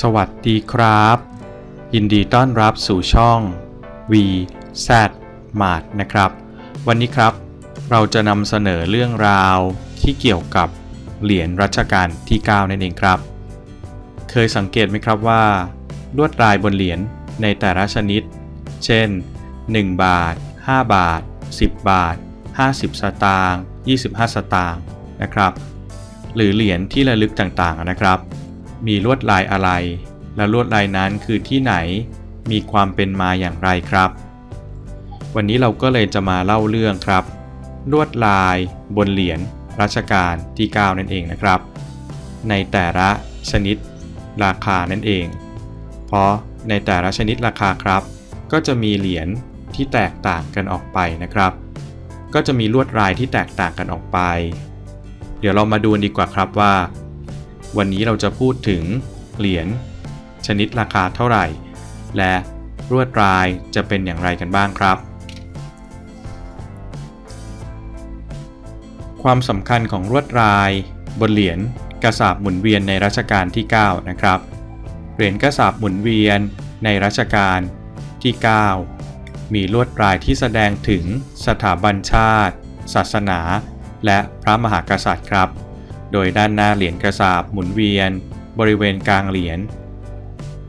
สวัสดีครับ ยินดีต้อนรับสู่ช่อง V Z Mart นะครับ วันนี้ครับ เราจะนำเสนอเรื่องราวที่เกี่ยวกับเหรียญรัชกาลที่ 9 นั่นเองครับ เคยสังเกตไหมครับว่า ลวดลายบนเหรียญในแต่ละชนิด เช่น 1 บาท 5 บาท 10 บาท 50 สตางค์25 สตางค์นะครับ หรือเหรียญที่ระลึกต่างๆนะครับ มีลวดลายอะไร และลวดลายนั้นคือที่ไหน มีความเป็นมาอย่างไรครับ วันนี้เราก็เลยจะมาเล่าเรื่องครับ ลวดลาย บนเหรียญรัชกาลที่ 9 นั่นเองนะครับ ในแต่ละชนิดราคานั่นเอง เพราะในแต่ละชนิดราคาครับ ก็จะมีเหรียญที่แตกต่างกันออกไปนะครับ ก็จะมีลวดลายที่แตกต่างกันออกไป เดี๋ยวเรามาดูดีกว่าครับว่า วันนี้เราจะพูดถึงเหรียญชนิดราคาเท่าไหร่ และลวดลายจะเป็นอย่างไรกันบ้างครับ ความสำคัญของลวดลายบนเหรียญกระสาบหมุนเวียนในรัชกาลที่ 9 นะครับ เหรียญกระสาบหมุนเวียนในรัชกาลที่ 9 มีลวดลายที่แสดงถึงสถาบันชาติ ศาสนา และพระมหากษัตริย์ครับ โดยด้านหน้าเหรียญกระสาบหมุนเวียน บริเวณกลางเหรียญ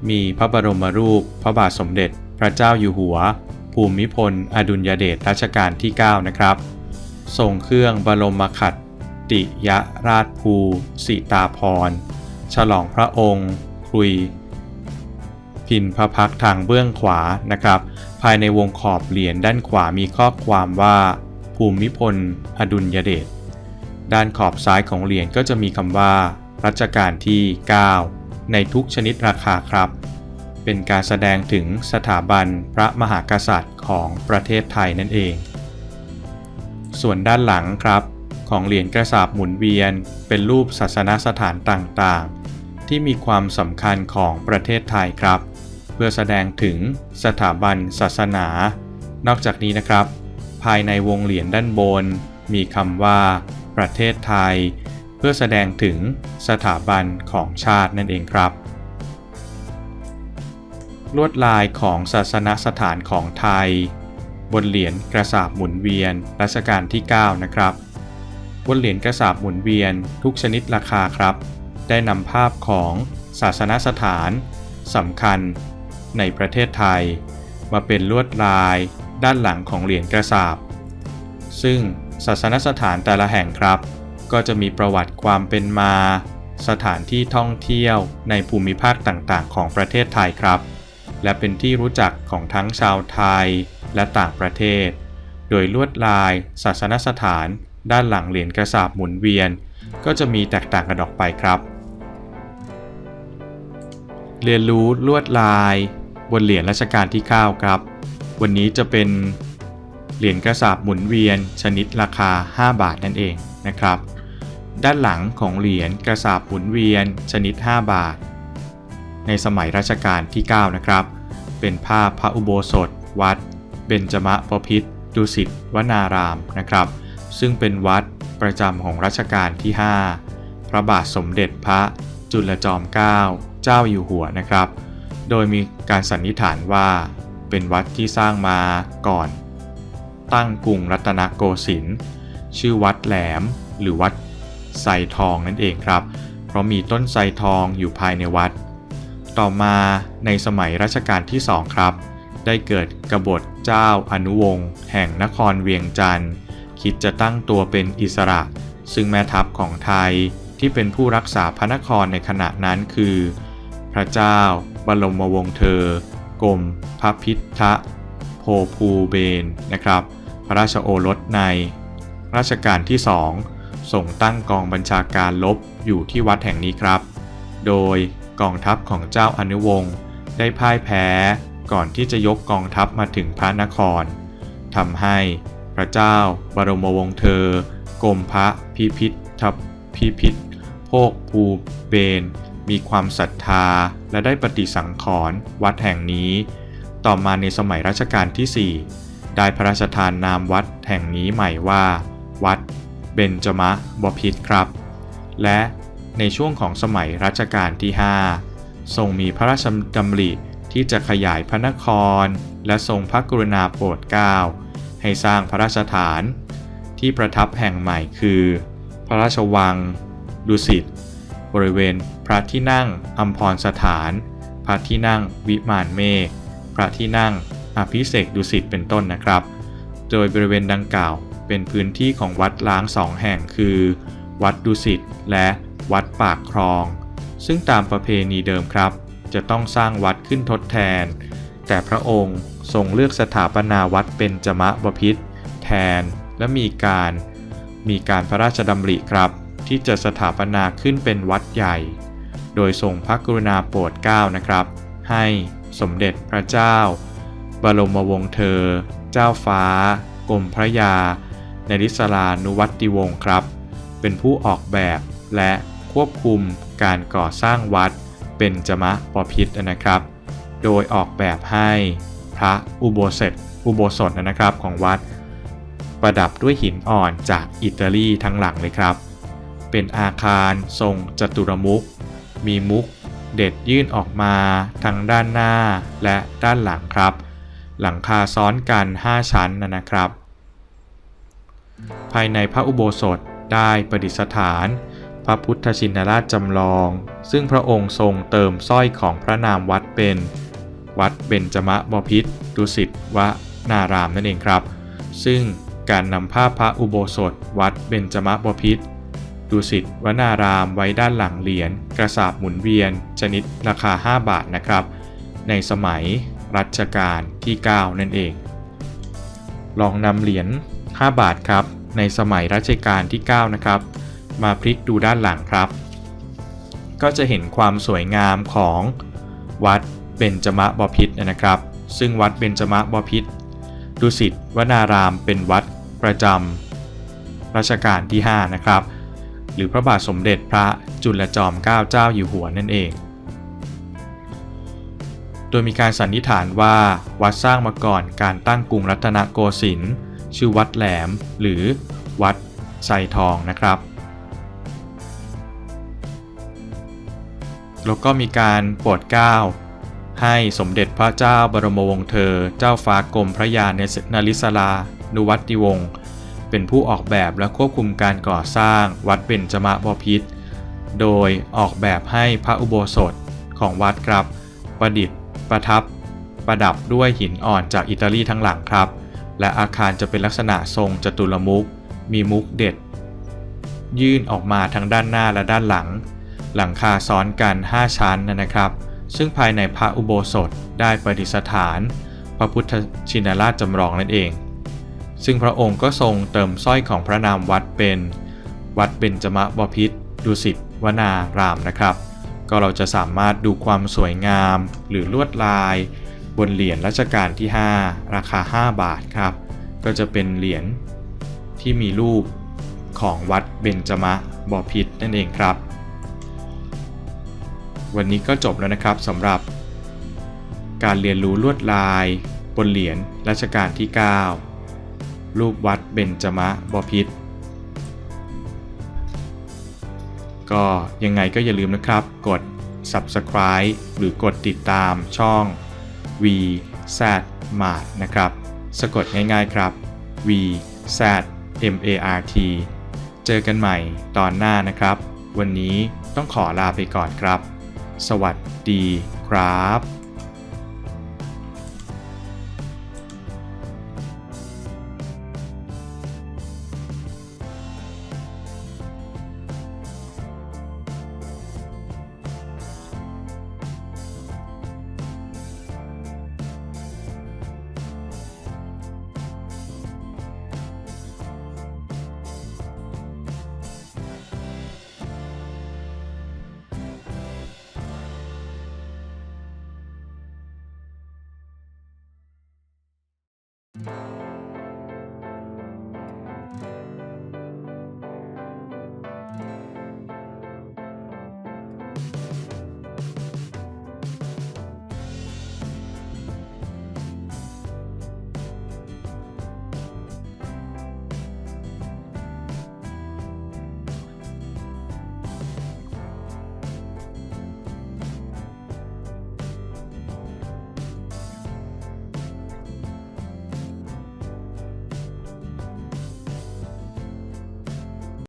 มีพระบรมรูป พระบาทสมเด็จ พระเจ้าอยู่หัว ภูมิพล อดุลยเดชรัชกาลที่ 9 นะครับ ทรงเครื่องบรมขัตติยราชภูสิตาพร ฉลองพระองค์ คุย พินพระพักทางเบื้องขวานะครับ ภายในวงขอบเหรียญด้านขวามีข้อความว่า ภูมิพล อดุลยเดช ด้านขอบซ้ายของเหรียญก็จะมีคำว่า รัชกาลที่ 9 ในทุกชนิดราคาครับ เป็นการแสดงถึงสถาบันพระมหากษัตริย์ของประเทศไทยนั่นเอง ส่วนด้านหลังครับ ของเหรียญกระสาบหมุนเวียน เป็นรูปศาสนสถานต่างๆ ที่มีความสำคัญของประเทศไทยครับ เพื่อแสดงถึงสถาบันศาสนา นอกจากนี้นะครับ ภายในวงเหรียญด้านบน มีคำว่า ประเทศไทย เพื่อแสดงถึงสถาบันของชาตินั่นเองครับ ลวดลายของศาสนสถานของไทย บนเหรียญกระสาบหมุนเวียนรัชกาลที่ 9 นะครับ บนเหรียญกระสาบหมุนเวียนทุกชนิดราคาครับ ได้นำภาพของศาสนสถานสำคัญในประเทศไทย มาเป็นลวดลายด้านหลังของเหรียญกระสาบ ซึ่ง ศาสนสถานแต่ละแห่งครับ ก็จะมีประวัติความเป็นมา สถานที่ท่องเที่ยวในภูมิภาคต่างๆ ของประเทศไทยครับ และเป็นที่รู้จักของทั้งชาวไทยและต่างประเทศ โดยลวดลาย ศาสนสถาน ด้านหลังเหรียญกระสาบหมุนเวียน ก็จะมีแตกต่างกันออกไปครับ เรียนรู้ลวดลาย บนเหรียญรัชกาลที่ 9 ครับ วันนี้จะเป็น เหรียญกระสาบหมุนเวียนชนิดราคา 5 บาทนั่นเองนะครับ ด้านหลังของเหรียญกระสาบหมุนเวียนชนิด 5 บาท ในสมัยรัชกาลที่ 9 นะครับ เป็นภาพพระอุโบสถ วัด เบญจมะปพิษดุสิตวนารามนะครับ ซึ่งเป็นวัดประจำของรัชกาลที่ 5 พระบาทสมเด็จพระจุลจอมเกล้าเจ้าอยู่หัวนะครับ โดยมีการสันนิษฐานว่าเป็นวัดที่สร้างมาก่อน ตั้งกรุงรัตนโกสินทร์ชื่อวัดแหลม หรือวัดไซทองนั่นเองครับ เพราะมีต้นไทรทองอยู่ภายในวัด ต่อมาในสมัยรัชกาลที่2ครับ ได้เกิดกบฏเจ้าอนุวงศ์แห่งนครเวียงจันทร์คิดจะตั้งตัวเป็นอิสระ ซึ่งแม่ทัพของไทยที่เป็นผู้รักษาพระนครในขณะนั้นคือ พระเจ้าบรมวงศ์เธอกรมพระพิทธโพภูเบนนะครับ ระราชโอรสในรัชกาลที่2ส่งตั้งกองบัญชาการลบอยู่ที่วัดแห่งนี้ครับ โดยกองทัพของเจ้าอนุวงศ์ได้พ่ายแพ้ก่อนที่จะยกกองทัพมาถึงพระนครทำให้พระเจ้าบรมวงศ์เธอกรมพระพิพิธพิพิธโภคภูเบน มีความศรัทธาและได้ปฏิสังขรณ์วัดแห่งนี้ ต่อมาในสมัยรัชกาลที่ 4 ได้พระราชทานนามวัดแห่งนี้ใหม่ว่า วัดเบญจมะบพิตรครับ และในช่วงของสมัยรัชกาลที่ 5 ทรงมีพระราชดำริที่จะขยายพระนคร และทรงพระกรุณาโปรดเกล้าให้สร้างพระราชฐาน ที่ประทับแห่งใหม่คือ พระราชวัง ดุสิตบริเวณพระที่นั่งอัมพรสถาน พระที่นั่งวิมานเมฆพระที่นั่ง อภิเษกดุสิตเป็นต้นนะครับ โดยบริเวณดังกล่าวเป็นพื้นที่ของวัดล้างสองแห่งคือ วัดดุสิตและวัดปากคลอง ซึ่งตามประเพณีเดิมครับ จะต้องสร้างวัดขึ้นทดแทน แต่พระองค์ทรงเลือกสถาปนาวัดเป็นจมะบพิษแทนและมีการมีการพระราชดำริครับ ที่จะสถาปนาขึ้นเป็นวัดใหญ่ โดยทรงพระกรุณาโปรดเกล้านะครับ ให้สมเด็จพระเจ้า บรมวงศ์เธอ เจ้าฟ้ากรมพระยา ในริศรานุวัติวงศ์ครับ เป็นผู้ออกแบบและควบคุมการก่อสร้างวัด เป็นจมะปพิษนะครับ โดยออกแบบให้พระอุโบสถอุโบสถนะครับของวัด ประดับด้วยหินอ่อนจากอิตาลีทั้งหลังเลยครับ เป็นอาคารทรงจัตุรมุข มีมุกเด็ดยื่นออกมาทั้งด้านหน้าและด้านหลังครับ หลังคาซ้อนกัน 5 ชั้นนะครับ ภายในพระอุโบสถได้ประดิษฐาน พระพุทธชินราชจำลอง ซึ่งพระองค์ทรงเติมสร้อยของพระนามวัดเป็น วัดเบญจมะบพิตรดุสิตวนารามนั่นเองครับ ซึ่งการนำภาพพระอุโบสถ วัดเบญจมะบพิตรดุสิตวนารามไว้ด้านหลังเหรียญกระสาบหมุนเวียนชนิดราคา 5 บาทนะครับ ในสมัย รัชกาลที่ 9 นั่นเอง ลองนำเหรียญ 5 บาทครับ ในสมัยรัชกาลที่ 9 นะครับ มาพลิกดูด้านหลังครับ ก็จะเห็นความสวยงามของวัดเบญจมะบพิตรนะครับ ซึ่งวัดเบญจมะบพิตรดุสิตวนารามเป็นวัดประจำรัชกาลที่ 5 นะครับ หรือพระบาทสมเด็จพระจุลจอมเกล้าเจ้าอยู่หัวนั่นเอง โดยมีการสันนิษฐานว่าวัดสร้างมาก่อนการตั้งกรุงรัตนโกสินทร์ชื่อวัดแหลม หรือวัดไซทองนะครับ แล้วก็มีการโปรดเกล้าให้สมเด็จพระเจ้าบรมวงศ์เธอ เจ้าฟ้ากรมพระยาเนนาริศรานุวัติวงศ์ เป็นผู้ออกแบบและควบคุมการก่อสร้างวัดเบญจมะบพิตรโดยออกแบบให้พระอุโบสถของวัดครับประดิษฐ์ ประทับ ประดับด้วยหินอ่อนจากอิตาลีทั้งหลังครับ และอาคารจะเป็นลักษณะทรงจตุรมุขมีมุกเด็ด ยื่นออกมาทั้งด้านหน้าและด้านหลัง หลังคาซ้อนกัน 5 ชั้นนะครับ ซึ่งภายในพระอุโบสถได้ประดิษฐาน พระพุทธชินราชจำลองนั่นเอง ซึ่งพระองค์ก็ทรงเติมสร้อยของพระนามวัดเป็น วัดเบญจมบพิตรดุสิตวนารามนะครับ ก็เราจะสามารถดูความสวยงามหรือลวดลาย บนเหรียญรัชกาลที่ 5 ราคา 5 บาทครับ ก็จะเป็นเหรียญที่มีรูปของวัดเบญจมะบพิตรนั่นเองครับ วันนี้ก็จบแล้วนะครับสำหรับ การเรียนรู้ลวดลาย บนเหรียญรัชกาลที่ 9 รูปวัดเบญจมะบพิต ก็ยังไงก็อย่าลืมนะครับ กด subscribe หรือกดติดตามช่อง V Z Mart นะครับ สะกดง่ายๆครับ V Z M A R T เจอกันใหม่ตอนหน้านะครับ วันนี้ต้องขอลาไปก่อนครับ สวัสดีครับ